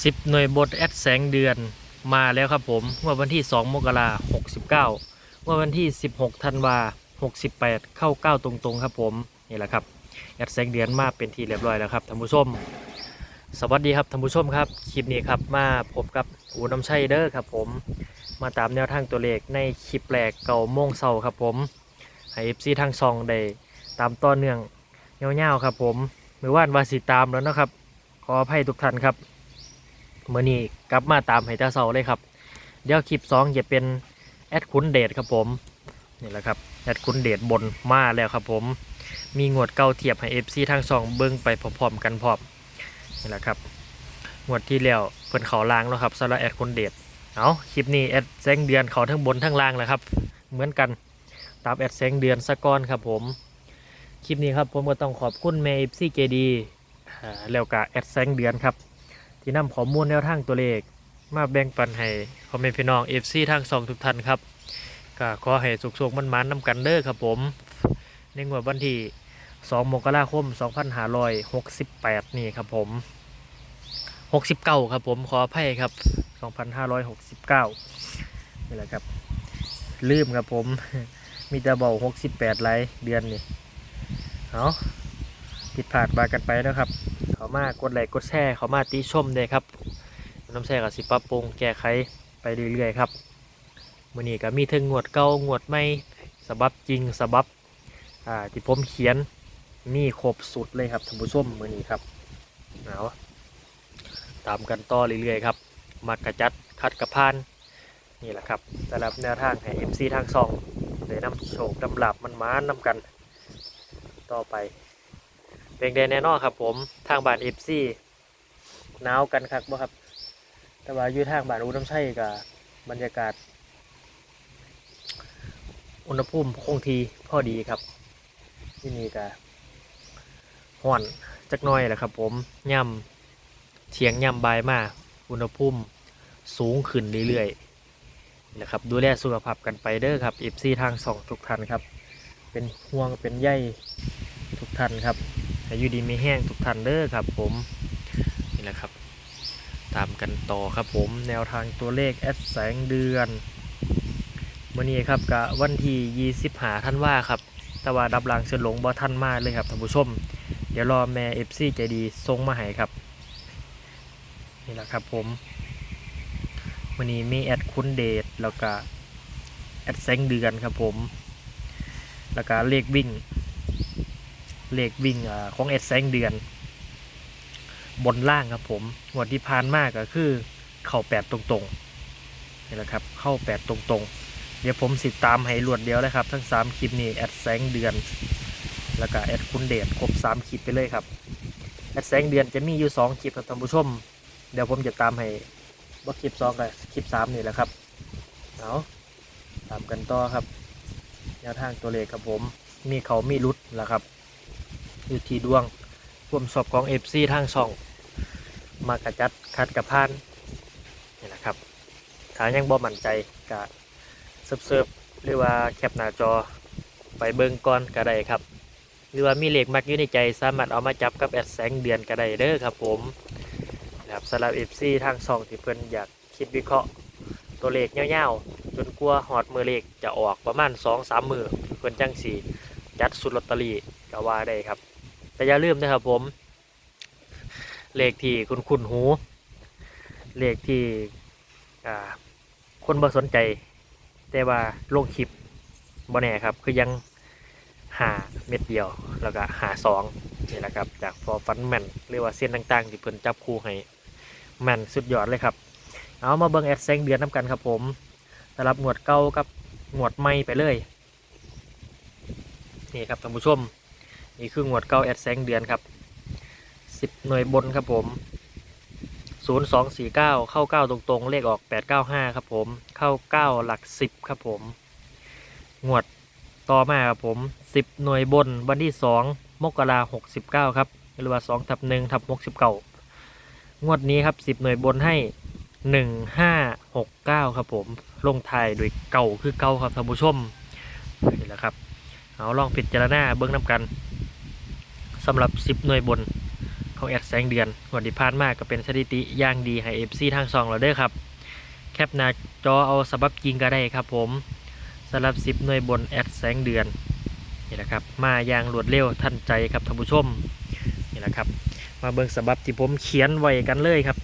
สิบหน่วยบทแอดแสงเดือนมาแล้วครับผมเมื่อวันที่ 2 มกราหกสิบเก้าเมื่อวันที่ 16 ธันวาหกสิบแปดเข้า9ตรงๆครับผมนี่แหละครับแอดแสงเดือนมาเป็นที่เรียบร้อยแล้วครับท่านผู้ชมสวัสดีครับท่านผู้ชมครับคลิปนี้ครับมาพบกับอูน้ำชัยเด้อครับผมมาตามแนวทางตัวเลขในคลิปแรกเก่าโมงเศร้าครับผมให้เอฟซีทางซองได้ตามต่อเนื่องเงาวๆครับผมมือว่านวาสิตามแล้วนะครับ ขออภัยทุกท่านครับ เมื่อนี้กลับมาตามให้ตาเสาเลยครับ เดี๋ยวคลิปสองจะเป็นแอดคุณเดชครับผมนี่แหละครับแอดคุณเดชบนมาแล้วครับผม มีงวดเก่าเทียบให้เอฟซีทางสองเบิ้งไปพร้อมๆกันพร้อมนี่แหละครับงวดที่แล้วเพิ่นเขาล่างแล้วครับสำหรับแอดคุณเดชเอาคลิปนี้แอดแสงเดือนเขาทั้งบนทั้งล่างแล้วครับ เหมือนกันตามแอดแสงเดือนสะก้อนครับผมคลิปนี้ครับผมก็ต้องขอบคุณแม่เอฟซีเจดีแล้วก็แอดแสงเดือนครับ ที่นำข้อมูลแนวทางตัวเลข มาแบ่งปันให้พ่อแม่พี่น้องเอฟซีทางสองทุกท่านครับก็ขอให้สุขๆมันๆนำกันเด้อครับผม ในงวดวันที่ 2 มกราคม 2568 นี่ครับผม 69 ครับผมขออภัยครับ 2569 นี่แหละครับ ลืมครับผม มีแต่เบา68หลเดือนนี่เอาผิดพลาดมากันไปนะครับ เขามากดไลค์กดแชร์เขามาตีชมเลยครับน้ำแชร์กับสิปรับปรุงแก้ไขไปเรื่อยๆครับมื่อนี้ก็มีถึงงวดเก่างวดใหม่สบับจริงสบับอ่าที่ผมเขียนมีครบสุดเลยครับท่านผู้ชมมื่อนี้ครับเอาตามกันต่อเรื่อยๆครับมักกระจัดคัดกระพานนี่แหละครับสำหรับแนวทางให้ MC ทางสองเลยนำโชคดำหลับมันมานำกัน ต่อไป เป็นไดแน่นอนครับ ผมทางบานเอฟซีหนาวกันครับบ่ครับ แต่ว่าอยู่ทางบานอุดมชัยกับบรรยากาศ อุณหภูมิคงทีพอดีครับ ที่นี่ก็ห่อนจักน้อยแหละครับ ผมย่ำเทียงย่ำบายมาอุณหภูมิสูงขึ้นเรื่อยๆนะครับดูแลสุขภาพกันไปเด้อครับเอฟซีทางสองทุกท่านครับ เป็นห่วงเป็นใยทุกท่านครับ อายุดีไม่แห้งทุกท่านเด้อครับ ผมนี่แหละครับ ตามกันต่อครับผมแนวทางตัวเลขแอดแสงเดือนวันนี้ครับกะวันที่20หาท่านว่าครับ แต่ว่าดับรางเชิญหลงบ่ท่านมาเลยครับท่านผู้ชม เดี๋ยวรอแม่เอฟซีใจดีส่งมาให้ครับ นี่แหละครับผมวันนี้มีแอดคุณเดชแล้วก็แอดแสงเดือนครับผม แล้วก็เลขวิ่ง เลขวิ่งอของเอ็ดแสงเดือน บนล่างครับผมงวดที่ผ่านมากก็คือ เข้าแปดตรงๆนี่แหละครับ เข้าแปดตรงๆ เดี๋ยวผมสิตามให้รวดเดียวเลยครับ ทั้งสามคลิปนี้แอดแสงเดือน แล้วก็แอดคุณเดชครบสามคลิปไปเลยครับแอดแสงเดือนจะมีอยู่สองคลิปครับท่านผู้ชม เดี๋ยวผมจะตามให้ว่าคลิปสองกับคลิปสามนี่แหละครับเอาตามกันต่อครับแนวทางตัวเลขครับผม มีเขามีรุดแหละครับ อยู่ที่ดวงความสอบของเอฟซีทางช่อง มากระจัดคัดกระพานนี่แหละครับถ้ายังบ่มั่นใจกะเซิร์ฟเซิร์ฟหรือว่าแคปหน้าจอไปเบิ่งก่อนก็ได้ครับ หรือว่ามีเหล็กมักอยู่ในใจสามารถเอามาจับกับแอดแสงเดือนก็ได้เด้อครับผมนะครับสำหรับเอฟซีทางช่องที่เพิ่นอยากคิดวิเคราะห์ตัวเลขเงาวๆ จนกลัวหอดมือเลขจะออกประมาณ 2-3 มือเพิ่นจังสีจัดสุดลอตเตอรี่ก็ว่าได้ครับ แต่อย่าลืมนะครับผม เลขที่คุณคุณหู เลขที่คนบ่สนใจ แต่ว่าลงคลิปบ่แน่ครับ คือยังหาเม็ดเดียว แล้วก็หาสองนี่แหละครับ จากฟอร์ฟันแมนเรียกว่าเส้นต่างๆ ที่เพิ่นจับคู่ให้แมนสุดยอดเลยครับ เอามาเบิ่งแอดแซงเดือนน้ำกันครับผมสำหรับหนวดเก่ากับหนวดใหม่ไปเลย นี่ครับท่านผู้ชม นี่คืองวดเก้าแอดแสงเดือนครับสิบหน่วยบนครับผมศูนย์สองสี่เก้าเข้าเก้าตรงๆ เลขออกแปดเก้าห้าครับผม เข้าเก้าหลักสิบครับผม งวดต่อมาครับผมสิบหน่วยบนวันที่สองมกราหกสิบเก้าครับหรือว่าสองทับหนึ่งทับหกสิบเก้างวดนี้ครับสิบหน่วยบนให้หนึ่งห้าหกเก้าครับผม ลงท้ายโดยเก่าคือเก่าครับท่านผู้ชมนี่แหละครับ เอาลองพิจารณาเบิ้องน้ำกัน สำหรับ 10 หน่วยบนของแอดแสงเดือนงวดที่ผ่านมากก็เป็นสถิติย่างดีให้ FC ทางซองเราเด้อครับ แคปหน้าจอเอาสบับจริงก็ได้ครับผมสำหรับสิบหน่วยบนแอดแสงเดือนนี่แหละครับมาอย่างรวดเร็วทันใจครับท่านผู้ชมนี่แหละครับ มาเบิ่งสบับที่ผมเขียนไว้กันเลยครับ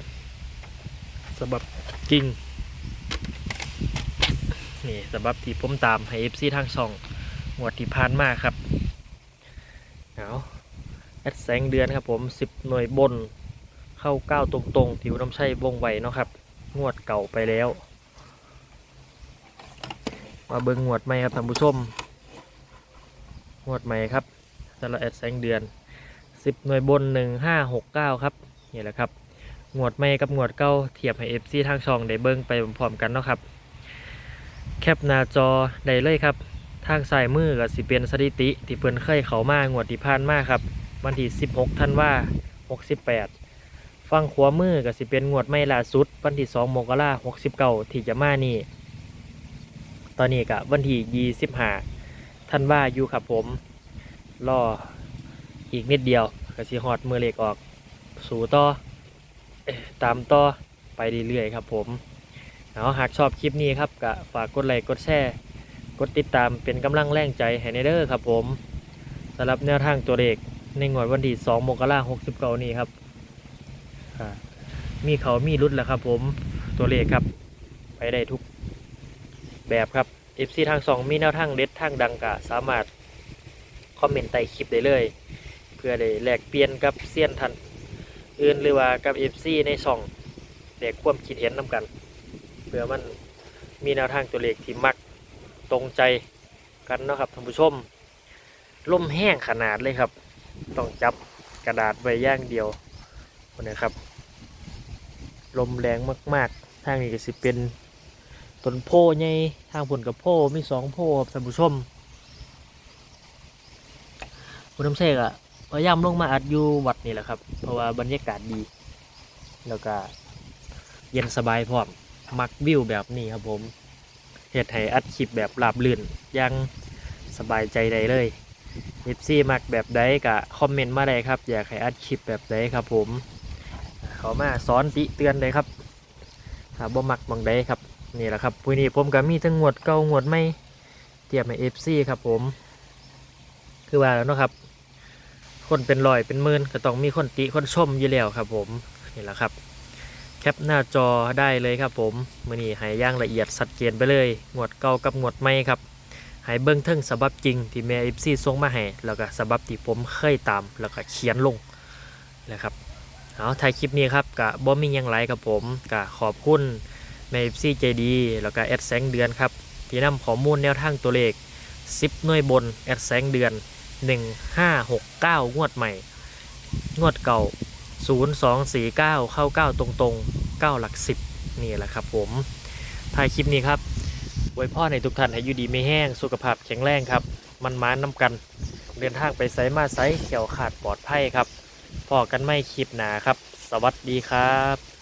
สบับจริงนี่สบับที่ผมตามให้ FC ทางซองงวดที่ผ่านมาครับเอา ดแสงเดือนครับผมสิบหน่วยบนเข้าเก้าตรงๆที่น้ำใช้วงไวเนาะครับ งวดเก่าไปแล้ว มาเบิ่งงวดใหม่ครับท่านผู้ชมงวดใหม่ครับสำหรับแอดแสงเดือน10หน่วยบน1569ครับนี่แหละครับงวดใหม่กับงวดเก่าเทียบให้ FC ทางช่องได้เบิ่งไปพร้อมกันเนาะครับ แคปหน้าจอได้เลยครับ ทางซ้ายมือก็สิเป็นสถิติ ที่เพิ่นเคยเขามางวดที่ผ่านมาครับ วันที่ 16ธันวา68 ฟังขวามือก็สิเป็นงวดไม่ล่าสุด วันที่สองมกราหกสิบเก้าที่จะมานี่ ตอนนี้ก็วันที่ยี่สิบห้าท่านว่าอยู่ครับผม รออีกนิดเดียวก็สิฮอดมือเล็กออก สู่ต่อตามต่อไปเรื่อยๆครับผมเอาหากชอบคลิปนี้ครับก็ฝากกดไลค์กดแชร์กดติดตามเป็นกำลังแรงใจให้ในเด้อครับผมสำหรับแนวทางตัวเลข ในงวดวันที่สองมกราหกสิบเก้านี้ครับมีเขามีรุดแล้วครับ ผมตัวเลขครับ ไปได้ทุกแบบครับ FC ทางสองมีแนวทางเด็ดทางดังกะสามารถคอมเมนต์ใต้คลิปได้เลย เพื่อได้แลกเปลี่ยนกับเซียนทันอื่นหรือว่ากับ FC ในช่องแลกความคิดเห็นนำกัน เพื่อมันมีแนวทางตัวเลขที่มักตรงใจกันนะครับท่านผู้ชมล่มแห้งขนาดเลยครับ ต้องจับกระดาษไว้ย่างเดียวนะครับ ลมแรงมาก ๆ ทางนี้ก็สิเป็นต้นโพใหญ่ทางผลกับโพมีสองโพครับท่านผู้ชมคุณน้ำเสกอะพยายามลงมาอัดอยู่วัดนี่แหละครับ เพราะว่าบรรยากาศดี แล้วก็เย็นสบายพร้อมมักวิวแบบนี้ครับผมเฮ็ดให้อัดคลิปแบบราบลื่นยังสบายใจได้เลย ยิปซี่มักแบบใดก็คอมเมนต์มาได้ครับ อยากให้อัดคลิปแบบใดครับผมเขามาสอนติเตือนเลยครับหาบ่มักบางใดครับนี่แหละครับวันนี้ผมก็มีทั้งงวดเก่างวดไม่เตรียมให้เอฟซีครับผม คือว่าแล้วเนาะครับ คนเป็นร้อยเป็นหมื่นก็ต้องมีคนติคนชมอยู่แล้วครับผมนี่แหละครับ แคปหน้าจอได้เลยครับผมมือนี้ห้อย่างละเอียดสัดเจนไปเลยงวดเก่ากับงวดใหม่ครับ ให้เบิ้งเทิงสบับจริงที่แม่เอฟซีส่งมาให้แล้วก็สบับที่ผมเคยตามแล้วก็เขียนลงนะครับเอาถ่ายคลิปนี้ครับกะบ่มีหยังไรครับผมกะขอบคุณแม่เอฟซีใจดีแล้วก็แอดแสงเดือนครับที่นำข้อมูลแนวทางตัวเลข 10หน่วยบนแอดแสงเดือน 1569 งวดใหม่ งวดเก่า 0249 เข้า 9 ตรงๆ 9 หลัก 10 นี่แหละครับผมถ่ายคลิปนี้ครับ ไว้พ่อในทุกท่านให้อยู่ดีไม่แห้ง สุขภาพแข็งแรงครับ มันมานน้ำกัน เดินทางไปไซมาไซเขียวขาดปลอดภัยครับพอกันไม่คลิปหนาครับ สวัสดีครับ